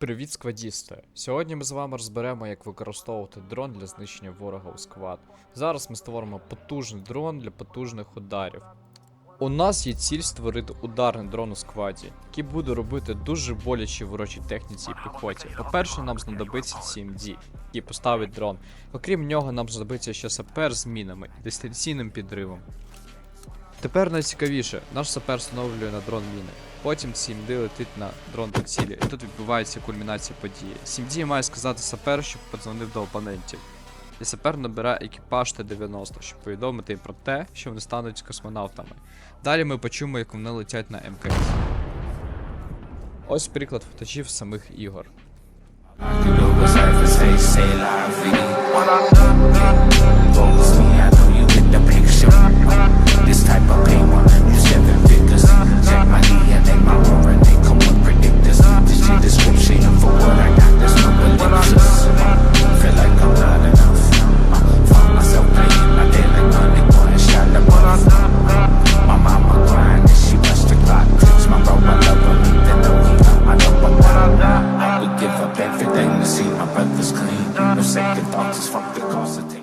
Привіт, сквадісти! Сьогодні ми з вами розберемо, як використовувати дрон для знищення ворога у сквад. Зараз ми створимо потужний дрон для потужних ударів. У нас є ціль створити ударний дрон у скваді, який буде робити дуже болячі ворочій техніці і піхоті. По-перше, нам знадобиться CMD, який поставить дрон. Окрім нього, нам знадобиться ще сапер з мінами і дистанційним підривом. Тепер найцікавіше, наш сапер встановлює на дрон міни. Потім CMD летить на дрон до цілі, і тут відбувається кульмінація події. CMD має сказати сапер, щоб подзвонив до опонентів. І сапер набирає екіпаж Т-90, щоб повідомити про те, що вони стануть космонавтами. Далі ми почуємо, як вони летять на МКС. Ось приклад футажів самих ігор. You second thoughts is fuck the cause of